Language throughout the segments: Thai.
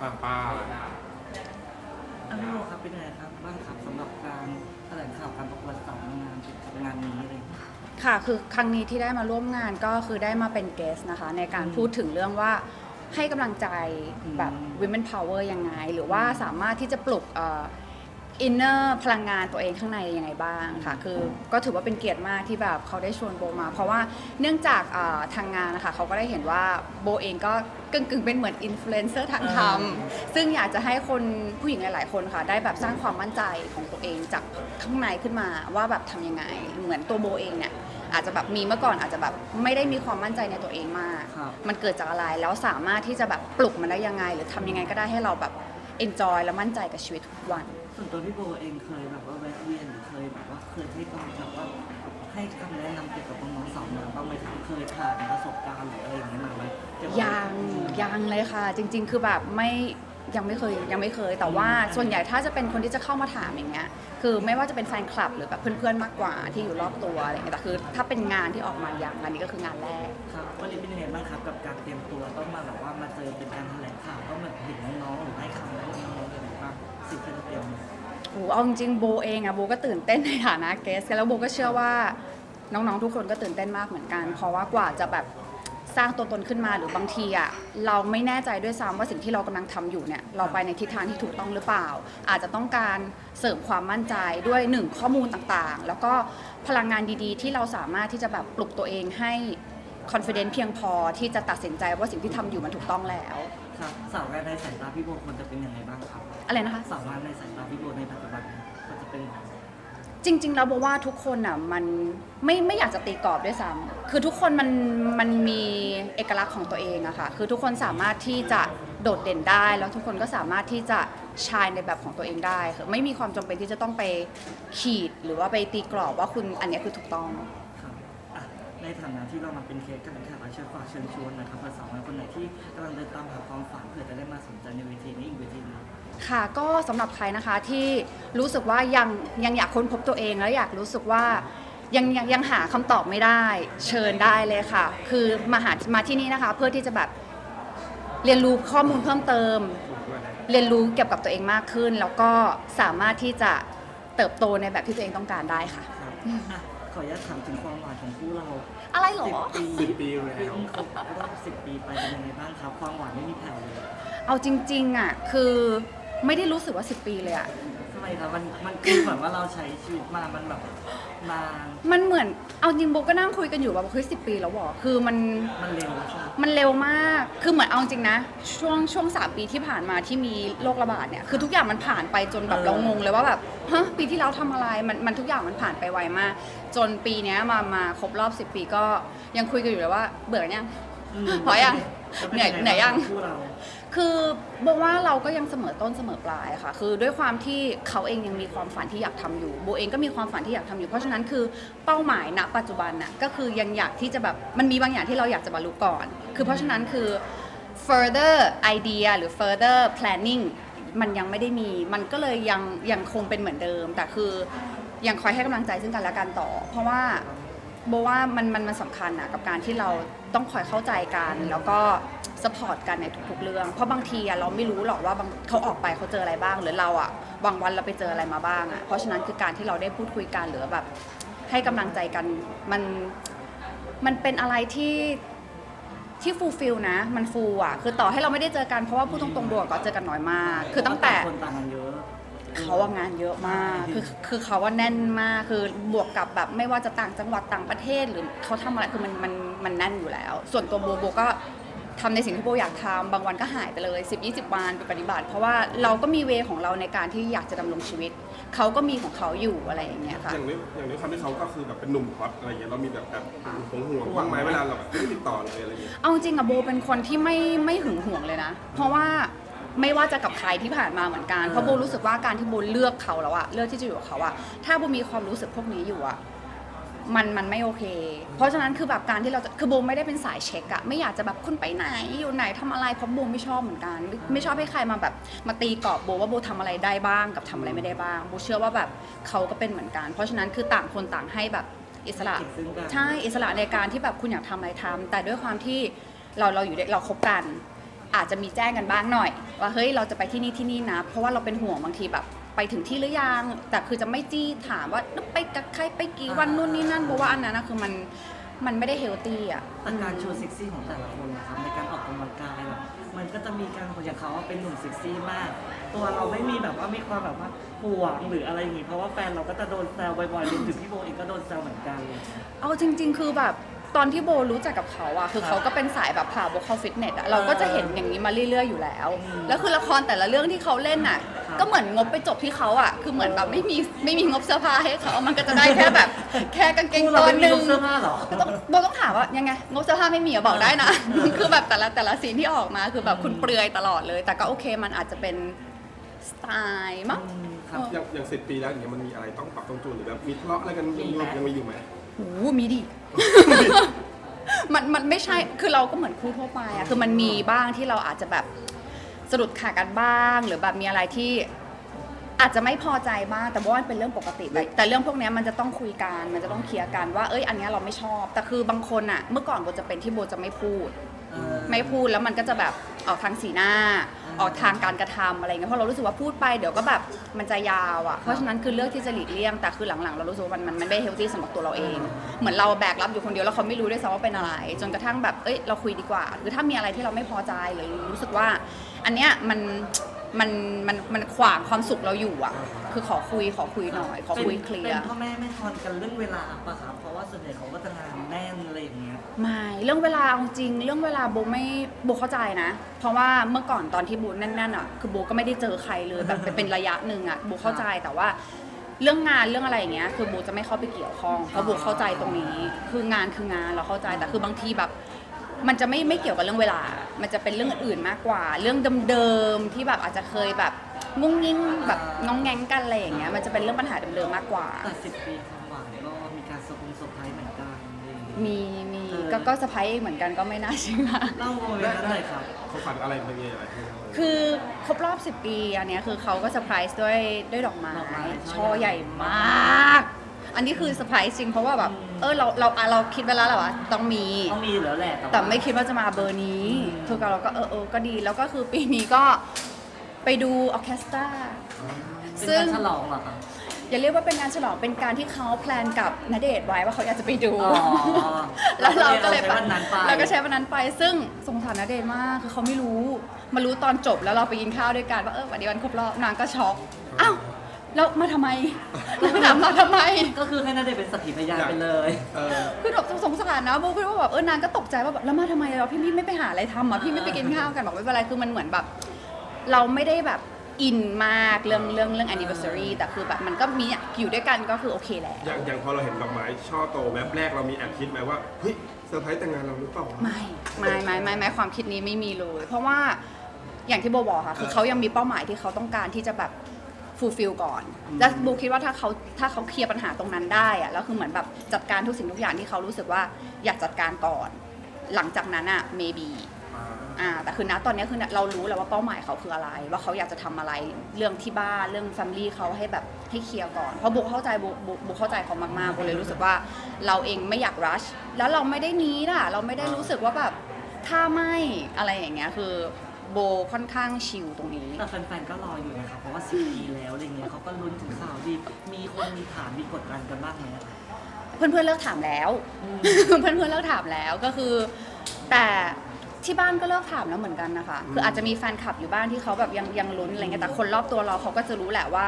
อ่าป้าอันนี้ครับเป็นยังไงครับบ้างครับสำหรับการแถลงข่าวการประกวดสาวนางงามกับงานนี้อะไรอย่างเงี้ย ค่ะ คือครั้งนี้ที่ได้มาร่วมงานก็คือได้มาเป็นเกสนะคะ ในการอืมพูดถึงเรื่องว่าให้กำลังใจอืมแบบ women power ยังไง หรือว่าสามารถที่จะปลุกอิ นเนอร์พลังงานตัวเองข้างในยังไงบ้างค่ะ คือก็ถือว่าเป็นเกียรติมากที่แบบเขาได้ชวนโบมา เพราะว่าเนื่องจากเอ่อทางงานนะคะเขาก็ได้เห็นว่าโบเองก็กึ่งกึ่งๆเป็นเหมือนอินฟลูเอนเซอร์ทางธรรม ซึ่งอยากจะให้คนผู้หญิงหลาย ๆ คนค่ะ ได้แบบสร้างความมั่นใจของตัวเองจากข้างในขึ้นมาว่าแบบทำยังไง เหมือนตัวโบเองเนี่ยอาจจะแบบมีเมื่อก่อนอาจจะแบบไม่ได้มีความมั่นใจในตัวเองมาก ครับ มันเกิดจากอะไรแล้วสามารถที่จะแบบปลุกมันได้ยังไง หรือทำยังไงก็ได้ให้เราแบบ enjoy และมั่นใจกับชีวิตทุกวัน ส่วนตัวพี่โบเองเคยแบบว่าแวะเวียนหรือเคยแบบว่าเคยให้กำลังแบบว่าให้คำแนะนำเกี่ยวกับน้องๆสาวงามบ้างไหมครับเคยผ่านประสบการณ์หรืออะไรอย่างเงี้ยมาไหมเกี่วกับยังยังเลยค่ะ จริง ๆ คือแบบไม่ ยังไม่เคยยังไม่เคย แต่ว่าส่วนใหญ่ถ้าจะเป็นคนที่จะเข้ามาถามอย่างเงี้ยคือไม่ว่าจะเป็นแฟนคลับหรือแบบเพื่อนๆมากกว่าที่อยู่รอบตัวอะไรเงี้ยแต่คือ ถ้าเป็นงานที่ออกมาอย่างอันนี้ก็คืองานแรก ครับวันนี้เป็นยังไงบ้างครับกับการเตรียมตัวต้องมาแบบว่ามาเจอเป็นการแถลงข่าวต้องแบบเห็นน้องๆหรือให้คำแนะนำน้องๆยังไงบ้างสิ่งที่เราเตรียมมาโอ้เอาจริงๆโบเองอะโบก็ตื่นเต้นในฐานะเกสแล้วโบก็เชื่อว่าน้องๆทุกคนก็ตื่นเต้นมากเหมือนกัน เพราะว่ากว่าจะแบบ สร้างตัวตนขึ้นมาหรือบางทีอะเราไม่แน่ใจด้วยซ้ำว่าสิ่งที่เรากำลังทำอยู่เนี่ยเราไปในทิศทางที่ถูกต้องหรือเปล่า อาจจะต้องการเสริมความมั่นใจด้วยหนึ่งข้อมูลต่างๆ แล้วก็พลังงานดีๆ ที่เราสามารถที่จะแบบปลุกตัวเองให้ confident เพียงพอที่จะตัดสินใจว่าสิ่งที่ทำอยู่มันถูกต้องแล้ว ครับสาวงานในสายตาพี่โบควรจะเป็นยังไงบ้างครับอะไรนะคะ สาวงานในสายตาพี่โบในปัจจุบันควรจะเป็นยังไง จริง ๆ แล้วบอกว่าทุกคนอะมันไม่ไม่อยากจะตีกรอบด้วยซ้ำคือทุกคนมันมันมีเอกลักษณ์ของตัวเองอะค่ะคือทุกคนสามารถที่จะโดดเด่นได้ แล้วทุกคนก็สามารถที่จะชายในแบบของตัวเองได้ค่ะไม่มีความจำเป็นที่จะต้องไปขีดหรือว่าไปตีกรอบว่าคุณอันเนี้ยคือถูกต้อง ครับอะในฐานะที่เรามาเป็นเคสกันเป็นแขกรับเชิญฝากเชิญชวนหนะครับเพื่อสาวงคนไหนที่กำลังเดินตามหาความฝันเพื่อจะได้มาสนใจในเวทีนี้อีกเวทีหนึง ค่ะก็สำหรับใครนะคะที่รู้สึกว่ายังยังอยากค้นพบตัวเองแล้วอยากรู้สึกว่ายังยังยังหาคำตอบไม่ได้ เชิญได้เลยค่ะ คือมาหามาที่นี่นะคะ เพื่อที่จะแบบเรียนรู้ข้อมูลเพิ่มเติม เรียนรู้เกี่ยวกับตัวเองมากขึ้น แล้วก็สามารถที่จะเติบโตในแบบที่ตัวเองต้องการได้ค่ะ ครับอะขออนุญาตถามถึงความหวานของคู่เราอะไรหรอสิบปีสิบปีแล้วเพิ่งครบรอบสิบปีไปเป็นยังไงบ้างครับ ความหวานไม่มีแผ่วเลย เอาจริงๆอะคือ ไม่ได้รู้สึกว่า 10 ปีเลยอะทำไมครับมันมันคือเหมือนว่าเราใช้ชีวิตมามันแบบนานมันเหมือนเอาจริงโบก็นั่งคุยกันอยู่แบบเฮ้ยสิปีแล้วเหรอคือมันมันเร็วใช่ไหมมันเร็วมาก คือเหมือนเอาจริงนะ ช่วงช่วงสามปีที่ผ่านมาที่มีโรคระบาดเนี่ยคือทุกอย่างมันผ่านไปจนแบบเรางงเลยว่าแบบฮะปีที่แล้วทำอะไรมันมันทุกอย่างมันผ่านไปไวมาก จนปีเนี้ยมามาครบรอบ 10 ปีก็ยังคุยกันอยู่เลยว่าเบื่อยังมพอยังแล้วป็เหนื่อยเหนื่อยยัง คู่เรา คือบอกว่าเราก็ยังเสมอต้นเสมอปลายค่ะ คือด้วยความที่เขาเองยังมีความฝันที่อยากทำอยู่โบเองก็มีความฝันที่อยากทำอยู่ เพราะฉะนั้นคือเป้าหมายณ ปัจจุบันน่ะก็คือยังอยากที่จะแบบมันมีบางอย่างที่เราอยากจะบรรลุก่อน คือเพราะฉะนั้นคือ further idea หรือ further planning มันยังไม่ได้มี มันก็เลยยังยังคงเป็นเหมือนเดิม แต่คือยังคอยให้กำลังใจซึ่งกันและกันต่อ เพราะว่า โบว่ามันมันมันสำคัญอะกับการที่เราต้องคอยเข้าใจกัน แล้วก็สปอร์ตกันในทุกๆเรื่อง เพราะบางทีอะเราไม่รู้หรอกว่าบางเขาออกไปเขาเจออะไรบ้าง หรือเราอะบางวันเราไปเจออะไรมาบ้างอะเพราะฉะนั้นคือการที่เราได้พูดคุยกันหรือแบบ ให้กำลังใจกันมันมันเป็นอะไรที่ที่ฟูลฟิลนะ มันฟูอะคือต่อให้เราไม่ได้เจอกันเพราะว่าพูดตรงๆโบกับก็เจอกันน้อยมาก คือตั้งแต่ คนต่างกันเยอะ เขาว่างานเยอะมาก คือคือเขาว่าแน่นมาก คือบวกกับแบบไม่ว่าจะต่างจังหวัดต่างประเทศ หรือเขาทำอะไรคือมันมันมันแน่นอยู่แล้ว ส่วนตัวโบโบก็ทำในสิ่งที่โบอยากทำบางวันก็หายไปเลย 10 20 วันไปปฏิบัติ เพราะว่าเราก็มีเวของเราในการที่อยากจะดำรงชีวิต เขาก็มีของเขาอยู่อะไรอย่างเงี้ยค่ะ อย่างนี้อย่างนี้ความที่เขาก็คือแบบเป็นหนุ่มฮอตอะไรอย่างเงี้ยเรามีแบบแบบห่วงห่วงๆบ้างไหมเวลาเราแบบไม่ได้ติดต่อเลยอะไรอย่างเงี้ยเอาจริงอะโบเป็นคนที่ไม่ไม่หึงหวงเลยนะ เพราะว่า ไม่ว่าจะกับใครที่ผ่านมาเหมือนกัน เพราะโบรู้สึกว่าการที่โบเลือกเขาแล้วอะเลือกที่จะอยู่กับเขาอะถ้าโบมีความรู้สึกพวกนี้อยู่อะมันมันไม่โอเค เพราะฉะนั้นคือแบบการที่เราจะคือโบไม่ได้เป็นสายเช็คอะไม่อยากจะแบบคุณไปไหนอยู่ไหนทำอะไรเพราะโบไม่ชอบเหมือนกันไม่ไม่ชอบให้ใครมาแบบมาตีกรอบโบว่าโบทำอะไรได้บ้างกับทำอะไรไม่ได้บ้างโบเชื่อว่าแบบเขาก็เป็นเหมือนกัน เพราะฉะนั้นคือต่างคนต่างให้แบบอิสระซึ่งกันใช่อิสระในการที่แบบคุณอยากทำอะไรทำแต่ด้วยความที่เราเราอยู่ด้วยเราคบกัน อาจจะมีแจ้งกันบ้างหน่อย ว่าเฮ้ยเราจะไปที่นี่ที่นี่นะ เพราะว่าเราเป็นห่วงบางทีแบบ ไปถึงที่หรือยังแต่คือจะไม่จี้ถามว่าไปกับใครไปกี่วันนู่นนี่นั่นเพราะว่าอันนั้นนะคือมันมันไม่ได้เฮลตี้อะแต่การโชว์เซ็กซี่ของแต่ละคนนะครับในการออกกำลังกายแบบมันก็จะมีการคนอย่างเขาว่าเป็นหนุ่มเซ็กซี่มาก ตัวเราไม่มีแบบว่ามีความแบบว่าห่วงหรืออะไรอย่างงี้เพราะว่าแฟนเราก็จะโดนแซวบ่อยๆรวมถึงพี่โบเองก็โดนแซวเหมือนกัน เอาจริง ๆ คือแบบ ตอนที่โบรู้จักกับเขาอะคือเขาก็เป็นสายแบบผ่าโบเข้าฟิตเนสอะเราก็จะเห็นอย่างนี้มาเรื่อยๆอยู่แล้วอืมแล้วคือละครแต่ละเรื่องที่เขาเล่นอะครับก็เหมือนงบไปจบที่เขาอะคือเหมือนแบบไม่มีไม่มีงบเสื้อผ้าให้เขา มันก็จะได้แค่แบบ แค่กางเกงคู่ตัเราวไม่หมีนึ่ลูงกเสื้อผ้าเหรอก็ต้องโบต้องถามว่ายังไงงบเสื้อผ้าไม่มีอะบอกได้นะ คือแบบแต่ละแต่ละซีนที่ออกมาคือแบบคุณเปลือยตลอดเลย แต่ก็โอเคมันอาจจะเป็นสไตล์มั้งอืมครับอย่างอย่างสิบปีแล้วอย่างเงี้ยมันมีอะไรต้องปรับต้องจูนหรือแบบมีทะเลาะอะไรกันยังมียังมีอยู่ไหมโอ้โหมีดิ มันมันไม่ใช่ คือเราก็เหมือนคู่ทั่วไปอะคือมันมีบ้างที่เราอาจจะแบบสะดุดขากันบ้าง หรือแบบมีอะไรที่อาจจะไม่พอใจบ้าง แต่ว่ามันเป็นเรื่องปกติ แต่แต่เรื่องพวกเนี้ยมันจะต้องคุยกัน มันจะต้องเคลียร์กันว่า เอ้ย อันเนี้ยเราไม่ชอบ แต่คือบางคนอะเมื่อก่อนโบจะเป็นที่โบจะไม่พูดเออไม่พูดแล้วมันก็จะแบบ ออกทางสีหน้า ออกทางการกระทำอะไรเงี้ยเพราะเรารู้สึกว่าพูดไปเดี๋ยวก็แบบมันจะยาวอะเพราะฉะนั้นคือเลือกที่จะหลีกเลี่ยงแต่คือหลังๆ เรารู้สึกว่ามันมันมันไม่เฮลตี้สำหรับตัวเราเอง เหมือนเราแบกรับอยู่คนเดียวแล้วเขาไม่รู้ด้วยซ้ำว่าเป็นอะไร จนกระทั่งแบบเอ้ยเราคุยดีกว่าคือถ้ามีอะไรที่เราไม่พอใจหรือรู้สึกว่า อันเนี้ยมันมันมันมันขวางความสุขเราอยู่อะ คือขอคุยขอคุยหน่อย ขอคุยเคลียเป็นร์พ่อแม่ไม่ทอนกันเรื่องเวลาปะครับเพราะว่าส่วนใหญ่เขาก็จะงานแน่ ไรอย่างเงี้ยไม่เรื่องเวลาเอาจริง เรื่องเวลาโบไม่โบเข้าใจนะ เพราะว่าเมื่อก่อนตอนที่โบแน่นๆอะคือโบก็ไม่ได้เจอใครเลยแบบเป็นเป็นระยะหนึ่งอะโบเข้าใจแต่ว่า เรื่องงานเรื่องอะไรอย่างเงี้ยคือโบจะไม่เข้าไปเกี่ยวข้องเพราะโบเข้าใจตรงนี้ คืองานคืองานเราเข้าใจแต่คือบางทีแบบ มันจะไม่ไม่เกี่ยวกับเรื่องเวลา มันจะเป็นเรื่องอื่นๆมากกว่า เรื่องเดิมๆที่แบบอาจจะเคยแบบงุ้งงิ้งแบบงองแงงกันอะไรอย่างเงี้ยมันจะเป็นเรื่องปัญหาเดิมๆมากกว่าแต่สิบปีความหวานก็มีการสกุลสไพรส์เหมือนกันอะไรอย่างเงี้ยมีมีเออ ก็ก็สะพายเหมือนกันก็ไม่น่าเชื่อ เล่าโมเมนต์นั้นหน่อยครับ เขาฝันอะไรไม่มีอะไรให้เราเลยคือครบรอบ 10 ปีอันเนี้ยคือเขาก็เซอร์ไพรส์ด้วยด้วยดอกไม้ดอกไม้ช่อใหญ่มาก อันนี้คือเซอร์ไพรส์จริงเพราะว่าแบบอืมเออเราเราอะเราคิดไว้แล้วแหละว่าต้องมี ต้องมีอยู่แล้วแหละแต่ว่า ไม่คิดว่าจะมาเบอร์นี้ อืม คือเราก็เออเออก็ดี แล้วก็คือปีนี้ก็ไปดูออร์เคสตรา เป็นซึ่งการฉลองเหรอครับ อย่าเรียกว่าเป็นงานฉลองเป็นการที่เขาแพลนกับณเดชน์ไว้ว่าเขาอยากจะไปดู อ๋อแล้วเราก็เลยใช้วันนั้นไป เราก็ใช้วันนั้นไปซึ่งสงสารณเดชน์มากคือเขาไม่รู้มารู้ตอนจบแล้วเราไปกินข้าวด้วยกันว่าเออวันนี้วันครบรอบนางก็ช็อกอ้าวแล้วมาทำไมแล้วถามมาทำไม ก็คือให้นาเดชน์เป็นสักขีพยานไปเลย เออ คือแบบสงสารนะโบคิดว่าแบบเออนางก็ตกใจว่าแบบแล้วมาทำไมเราพี่พี่ไม่ไปหาอะไรทำอะพี่ไม่ไปกินข้าวกันบอกไม่เป็นไรคือมันเหมือนแบบ เราไม่ได้แบบ อินมากเรื่องเรื่องเรื่อง anniversary แต่คือแบบมันก็มีอยู่ด้วยกันก็คือโอเคแหละอย่างอย่างพอเราเห็นดอกไม้ช่อโตแวบแรกเรามีแอบคิดไหมว่าเฮ้ยเซอร์ไพรส์แต่งงานเราหรือเปล่าวะไม่ไม่ไม่ไม่ไม่ความคิดนี้ไม่มีเลย เพราะว่าอย่างที่โบบอกค่ะ คือเขายังมีเป้าหมายที่เขาต้องการที่จะแบบฟูลฟิลก่อน แล้วโบคิดว่าถ้าเขาถ้าเขาเคลียร์ปัญหาตรงนั้นได้อะแล้วคือเหมือนแบบจัดการทุกสิ่งทุกอย่างที่เขารู้สึกว่าอยากจัดการก่อน หลังจากนั้นอะ maybe อ่าอ่าแต่คือณตอนนี้คือเรารู้แล้วว่าเป้าหมายเขาคืออะไร ว่าเขาอยากจะทำอะไรเรื่องที่บ้านเรื่องแฟมิลี่เขาให้แบบให้เคลียร์ก่อน เพราะโบเข้าใจโบโบโบเข้าใจเขามากๆโบเลยรู้สึกว่าเราเองไม่อยากรัชแล้วเราไม่ได้นี้ล่ะเราไม่ได้รู้สึกว่าแบบถ้าไม่อะไรอย่างเงี้ยคือโบค่อนข้างชิลตรงนี้แต่แฟนๆก็รออยู่นะครับเพราะว่าสิบปีแล้วอะไรเงี้ยเขาก็ลุ้นถึงข่าวดีมีคนมีถามมีกดดันกันบ้างไหมอะเพื่อนๆเลิกถามแล้วอืมเพื่อนๆเลิกถามแล้วก็คือ แต่ ที่บ้านก็เลิกถามแล้วเหมือนกันนะคะ คืออาจจะมีแฟนคลับอยู่บ้านที่เขาแบบยังยังลุ้นอะไรเงี้ยแต่คนรอบตัวเราเขาก็จะรู้แหละว่า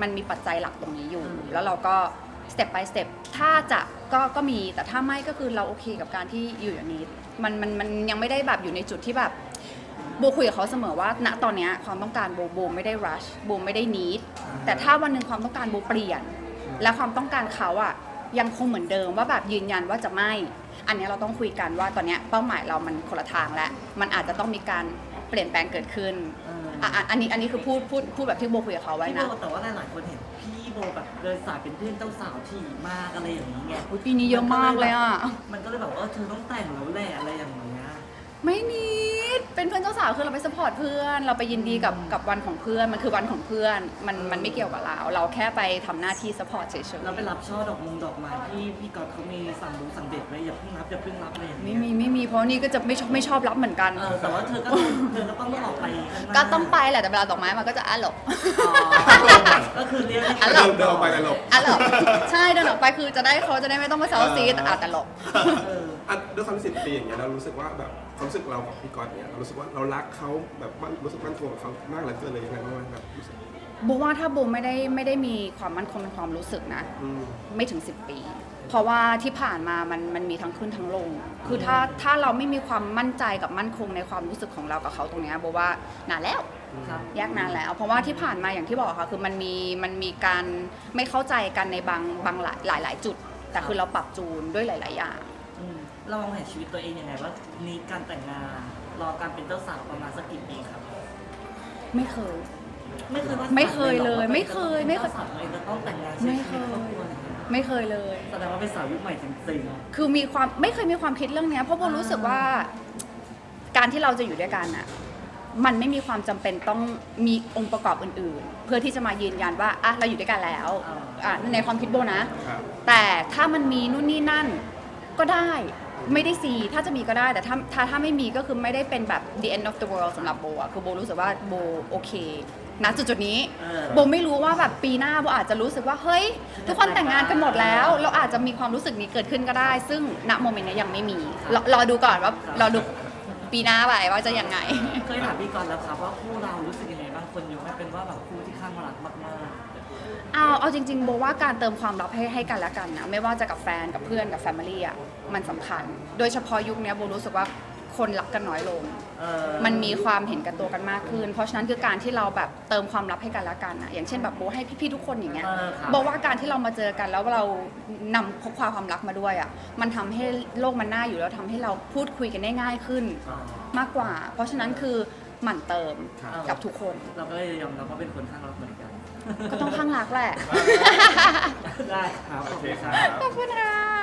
มันมีปัจจัยหลักตรงนี้อยู่อืมแล้วเราก็สเต็ป by สเต็ปถ้าจะก็ก็มีแต่ถ้าไม่ก็คือเราโอเคกับการที่อยู่อย่างนี้ มันมันมันยังไม่ได้แบบอยู่ในจุดที่แบบโบคุยกับเขาเสมอว่า ณตอนเนี้ยความต้องการโบโบไม่ได้ rush โบไม่ได้ need แต่ถ้าวันหนึ่งความต้องการโบเปลี่ยน และความต้องการเขาอะยังคงเหมือนเดิมว่าแบบยืนยันว่าจะไม่ อันเนี้ยเราต้องคุยกันว่าตอนเนี้ยเป้าหมายเรามันคนละทางแล้วมันอาจจะต้องมีการเปลี่ยนแปลงเกิดขึ้นเอออะอะอันนี้อันนี้คือพูดพูดพูดแบบที่โบคุยกับเขาไว้พี่นะ โบแต่ว่าหลายๆคนเห็นพี่โบแบบเดินสายเป็นเพื่อนเจ้าสาวถี่มากอะไรอย่างนี้ไงอุ๊ยปีนี้เยอะมากเลยอะ มันก็เลยแบบว่าเออเธอต้องแต่งแล้วแหละอะไรอย่างเงี้ย ไม่นิดเป็นเพื่อนเจ้าสาวคือเราไปสปอร์ตเพื่อน เราไปยินดีกับกับวันของเพื่อน มันคือวันของเพื่อน มันมันไม่เกี่ยวกับเรา เราแค่ไปทำหน้าที่สปอร์ตเฉยเราไปรับช่อดอกมงดอกไม้ที่พี่ก๊อตเขามีสั่งดูสั่งเด็ดไว้อย่าเพิ่งรับอย่าเพิ่งรับเลยๆไม่มีไม่มีเพราะนี่ก็จะไม่ชอบไม่ชอบรับเหมือนกัน เออแต่ว่าเธอก็ต้องเธอก็ต้องออกไปข้างหน้าก็ต้องไปแหละแต่เวลาดอกไม้มันก็จะอะหลบ อ๋อก็คือเรียกอะเดินเดินออกไปแต่หลบ อะหลบใช่เดินออกไปคือจะได้เขาจะได้ไม่ต้องมาเซาซีแต่อะแต่หลบ เออ อะด้วยความที่สิบปีอย่างเงี้ยเรารู้สึกว่าแบบความรู้สึกเรากับพี่ก๊อตเนี่ยเรารู้สึกว่าเรารักเขาแบบมั่นรู้สึกมั่นคงกับเขามากเหลือเกินเลยยังไงบ้างไหมแบบรู้สึกโบว่าถ้าโบไม่ได้ไม่ได้มีความมั่นคงในความรู้สึกนะ อืม ไม่ถึง 10 ปี เพราะว่าที่ผ่านมามันมันมีทั้งขึ้นทั้งลง คือถ้าถ้าเราไม่มีความมั่นใจกับมั่นคงในความรู้สึกของเรากับเขาตรงเนี้ยโบว่านานแล้วครับแยกนานแล้ว เพราะว่าที่ผ่านมาอย่างที่บอกค่ะคือมันมีมันมีการไม่เข้าใจกันในบางบางหลายหลายหลายจุด แต่คือเราปรับจูนด้วยหลาย ๆ อย่างอืม เราวางแผนชีวิตตัวเองยังไงว่านี้การแต่งงาน รอการเป็นเจ้าสาวประมาณสักกี่ปีครับ ไม่เคย ไม่เคยว่าไม่เคยเลยไม่เคยไม่เคย จ้าสาวตัวเองจะต้องแต่งงานใช้ชีวิตครอบครัวนะไม่เคยเลย แสดงว่าเป็นสาวยุคใหม่จริงคือมีความไม่เคยมีความคิดเรื่องเนี้ยเพราะโบรู้สึกว่า การที่เราจะอยู่ด้วยกันอะมันไม่มีความจำเป็นต้องมีองค์ประกอบอื่น ๆ เพื่อที่จะมายืนยันว่าอะเราอยู่ด้วยกันแล้วอะในความคิดโบนะ ครับ แต่ถ้ามันมีนู่นนี่นั่น ก็ได้ไม่ได้ซีถ้าจะมีก็ได้แต่ถ้าถ้าถ้าไม่มีก็คือไม่ได้เป็นแบบ the end of the world สำหรับโบอะคือโบรู้สึกว่าโบโอเคณจุดจุดๆนี้ๆเออโบไม่รู้ว่าแบบปีหน้าโบอาจจะรู้สึกว่าเฮ้ย ทุกคนแต่งงานกันหมดแล้วเราอาจจะมีความรู้สึกนี้เกิดขึ้นก็ได้ ซึ่งณโมเมนต์นี้ยังไม่มีรอรอดูก่อนว่าครับรอดูปีหน้าไปว่าจะยังไง เคยถามพี่กรณ์แล้วครับว่าคู่เรารู้สึกยังไงบ้างคนยกให้เป็นว่าแบบคู่ที่ข้างรักมาก เอาเอาจริงๆโบว่าการเติมความลับให้ให้กันและกันนะไม่ว่าจะกับแฟนกับเพื่อนกับแฟมิลี่อะมันสำคัญ โดยเฉพาะยุคเนี้ยโบรู้สึกว่าคนรักกันน้อยลงๆเออมันมีความเห็นแกันตัวกันมากขึ้น เพราะฉะนั้นคือการที่เราแบบเติมความลับให้กันและกันอะอย่างเช่นแบบโบให้พี่ๆทุกคนอย่างเงี้ย เออครับบอกว่าการที่เรามาเจอกันแล้วเรานำพกความความรักมาด้วยอะมันทำให้โลกมันน่าอยู่แล้วทำให้เราพูดคุยกันได้ง่ายขึ้นอ๋อมากกว่า เพราะฉะนั้นคือหมั่นเติมครับ กับทุกคน เราก็เลยยอมรับว่าเป็นคนข้างรักเหมือนกัน ก็ต้องข้างรักแหละ ได้ครับ โอเคขอบณครับ ขอบคุณค่ะ